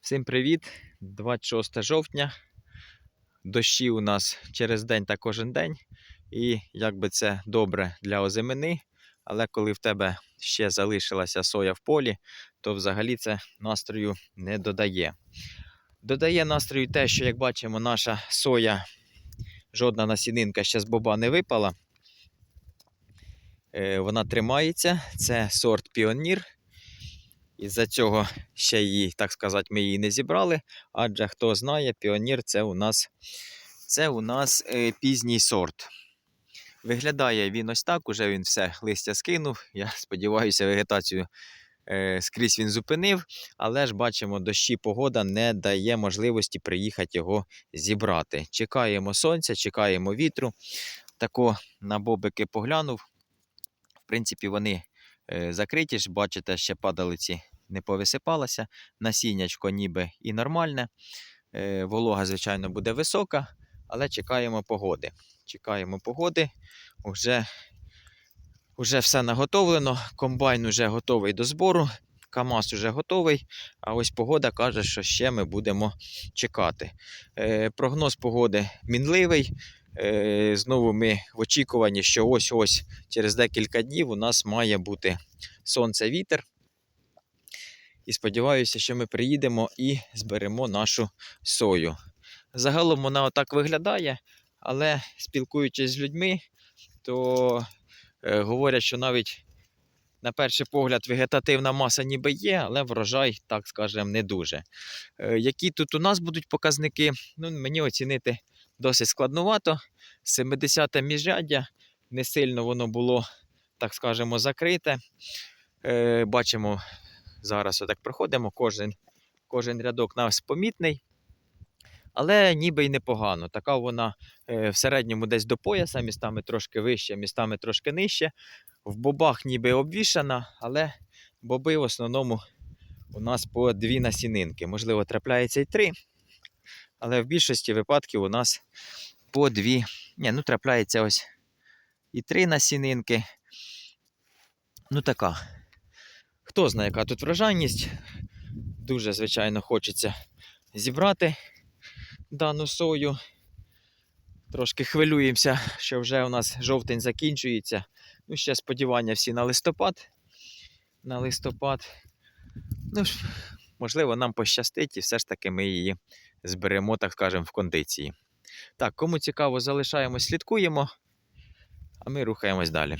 Всім привіт! 26 жовтня. Дощі у нас через день та кожен день. І як би це добре для озимини, але коли в тебе ще залишилася соя в полі, то взагалі це настрою не додає. Додає настрою те, що, як бачимо, наша соя, жодна насінинка ще з боба не випала. Е, Вона тримається. Це сорт Піонір. Із-за цього ще її, так сказати, ми її не зібрали. Адже хто знає, піонір це у нас, це у нас е, пізній сорт. Виглядає він ось так, уже він все листя скинув. Я сподіваюся, вегетацію е, скрізь він зупинив, але ж бачимо, дощі погода не дає можливості приїхати його зібрати. Чекаємо сонця, чекаємо вітру. Тако на бобики поглянув. В принципі, вони е, закриті ж, бачите, ще падалиці не повисипалася. Насіннячко ніби і нормальне. Е, Волога, звичайно, буде висока, але чекаємо погоди. Чекаємо погоди. Уже, уже все наготовлено. Комбайн вже готовий до збору. КАМАЗ вже готовий, а ось погода каже, що ще ми будемо чекати. Е, прогноз погоди мінливий. Е, знову ми в очікуванні, що ось-ось через декілька днів у нас має бути сонце вітер. І сподіваюся, що ми приїдемо і зберемо нашу сою. Загалом вона отак виглядає, але спілкуючись з людьми, то е, говорять, що навіть на перший погляд вегетативна маса ніби є, але врожай, так скажемо, не дуже. Е, які тут у нас будуть показники, ну, мені оцінити досить складновато. 70-те міжряддя, не сильно воно було, так скажемо, закрите. Е, бачимо, зараз отак проходимо, кожен, кожен рядок нас помітний. Але ніби й непогано. Така вона е, в середньому десь до пояса, містами трошки вище, містами трошки нижче. В бобах ніби обвішана, але боби в основному у нас по дві насінинки. Можливо, трапляється і три. Але в більшості випадків у нас по дві. Ні, ну трапляється ось і три насінинки. Ну така. Хто знає, яка тут врожайність. Дуже, звичайно, хочеться зібрати дану сою. Трошки хвилюємося, що вже у нас жовтень закінчується. Ну, ще сподівання всі на листопад. На листопад. Ну, можливо, нам пощастить, і все ж таки ми її зберемо, так скажемо, в кондиції. Так, кому цікаво, залишаємось, слідкуємо, а ми рухаємось далі.